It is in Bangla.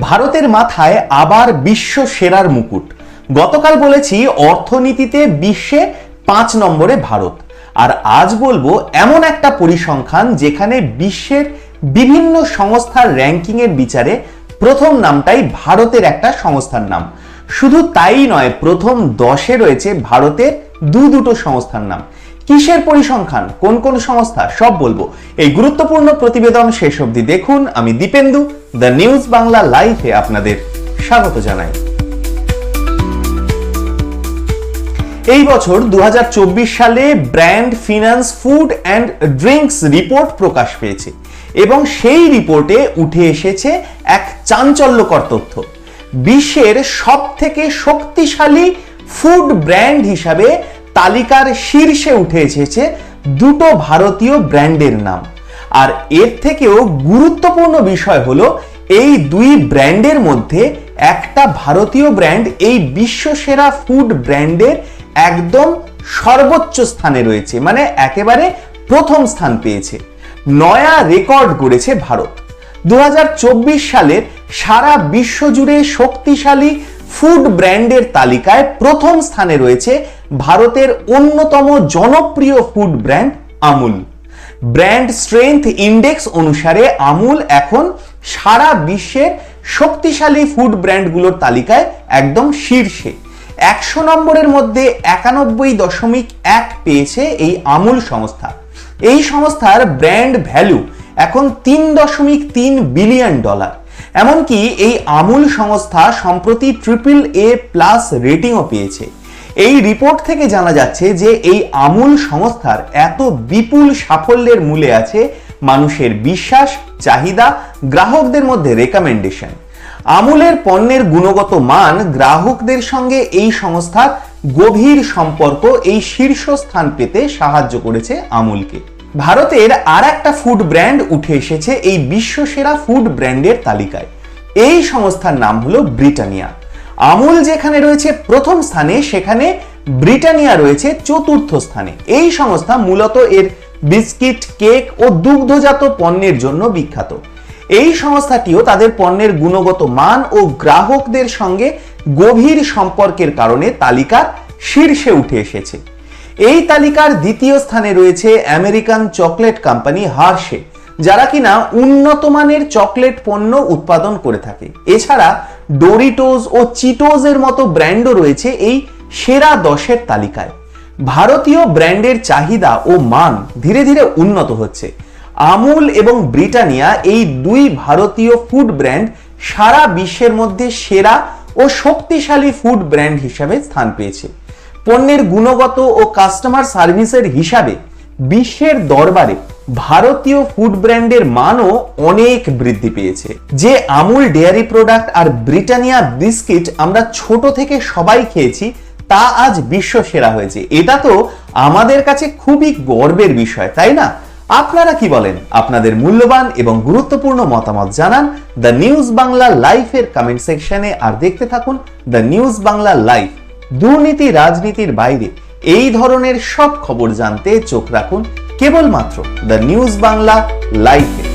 ভারতের মাথায় আবার বিশ্ব সেরার মুকুট। গতকাল বলেছি অর্থনীতিতে বিশ্বে পাঁচ নম্বরে ভারত। আর আজ বলব এমন একটা পরিসংখ্যান যেখানে বিশ্বের বিভিন্ন সংস্থার র্যাঙ্কিং এর বিচারে প্রথম নামটাই ভারতের একটা সংস্থার নাম। শুধু তাই নয়, প্রথম দশে রয়েছে ভারতের দু দুটো সংস্থার নাম। কিসের পরিসংখ্যান? কোন কোন সংস্থা? সব বলব। এই গুরুত্বপূর্ণ প্রতিবেদন শেষ অবধি দেখুন। আমি দীপেন্দু, দ্য নিউজ বাংলা লাইভে আপনাদের স্বাগত জানাই। এই বছর দু সালে brand finance food and drinks report প্রকাশ পেয়েছে এবং সেই রিপোর্টে উঠে এসেছে এক চাঞ্চল্যকর তথ্য। বিশ্বের সব থেকে শক্তিশালী ফুড ব্র্যান্ড হিসাবে তালিকার শীর্ষে উঠে এসেছে দুটো ভারতীয় ব্র্যান্ডের নাম। আর এর থেকেও গুরুত্বপূর্ণ বিষয় হলো, এই দুই ব্র্যান্ডের মধ্যে একটা ভারতীয় ব্র্যান্ড এই বিশ্বসেরা ফুড ব্র্যান্ডের একদম সর্বোচ্চ স্থানে রয়েছে মানে একেবারে প্রথম স্থান পেয়েছে। নয়া রেকর্ড গড়েছে ভারত। দু হাজার চব্বিশ সালের সারা বিশ্ব জুড়ে শক্তিশালী ফুড ব্র্যান্ডের তালিকায় প্রথম স্থানে রয়েছে ভারতের অন্যতম জনপ্রিয় food brand Amul. Brand strength index অনুসারে আমুল এখন সারা বিশ্বের শক্তিশালী ফুড ব্র্যান্ডগুলোর তালিকায় একদম শীর্ষে। একশো নম্বরের মধ্যে একানব্বই দশমিক এক পেয়েছে এই আমুল সংস্থা। এই সংস্থার ব্র্যান্ড ভ্যালু এখন তিন দশমিক তিন বিলিয়ন ডলার। এমনকি এই আমুল সংস্থা সম্প্রতি ট্রিপল এ প্লাস রেটিংও পেয়েছে। এই রিপোর্ট থেকে জানা যাচ্ছে যে এই আমুল সংস্থার এত বিপুল সাফল্যের মূলে আছে মানুষের বিশ্বাস, চাহিদা, গ্রাহকদের মধ্যে রেকমেন্ডেশন আমুলের পণ্যের গুণগত মান গ্রাহকদের সঙ্গে এই সংস্থার গভীর সম্পর্ক এই শীর্ষস্থান পেতে সাহায্য করেছে আমুলকে। ভারতের আর একটা ফুড ব্র্যান্ড উঠে এসেছে এই বিশ্বসেরা ফুড ব্র্যান্ডের তালিকায়। এই সংস্থার নাম হলো ব্রিটানিয়া। আমুল যেখানে রয়েছে প্রথম স্থানে, সেখানে ব্রিটানিয়া রয়েছে চতুর্থ স্থানে। এই সংস্থা মূলত এর বিস্কিট, কেক ও দুগ্ধজাত পণ্যের জন্য বিখ্যাত। এই সংস্থাটিও তাদের পণ্যের গুণগত মান ও গ্রাহকদের সঙ্গে গভীর সম্পর্কের কারণে তালিকার শীর্ষে উঠে এসেছে। এই তালিকার দ্বিতীয় স্থানে রয়েছে আমেরিকান চকলেট কোম্পানি হার্শে। যারা কিনা উন্নত মানের চকলেট পণ্য উৎপাদন করে থাকে। এছাড়া ডোরিটোজ ও চিটোজের মতো ব্র্যান্ডও রয়েছে এই সেরা দশের তালিকায়। ভারতীয় ব্র্যান্ডের চাহিদা ও মান ধীরে ধীরে উন্নত হচ্ছে। আমুল এবং ব্রিটানিয়া এই দুই ভারতীয় ফুড ব্র্যান্ড সারা বিশ্বের মধ্যে সেরা ও শক্তিশালী ফুড ব্র্যান্ড হিসাবে স্থান পেয়েছে। পণ্যের গুণগত ও কাস্টমার সার্ভিসের হিসাবে বিশ্বের দরবারে ভারতীয় ফুড ব্র্যান্ডের মানও অনেক বৃদ্ধি পেয়েছে। যে আমুল ডেয়ারি প্রোডাক্ট আর ব্রিটানিয়া বিস্কিট আমরা ছোট থেকে সবাই খেয়েছি, তা আজ বিশ্ব সেরা হয়েছে। এটা তো আমাদের কাছে খুবই গর্বের বিষয়, তাই না? আপনারা কি বলেন? আপনাদের মূল্যবান এবং গুরুত্বপূর্ণ মতামত জানান দ্য নিউজ বাংলা লাইফের কমেন্ট সেকশনে আর দেখতে থাকুন দ্য নিউজ বাংলা লাইফ, দুর্নীতি রাজনীতির বাইরে। এই ধরনের সব খবর জানতে চোখ রাখুন কেবলমাত্র দ্য নিউজ বাংলা লাইভ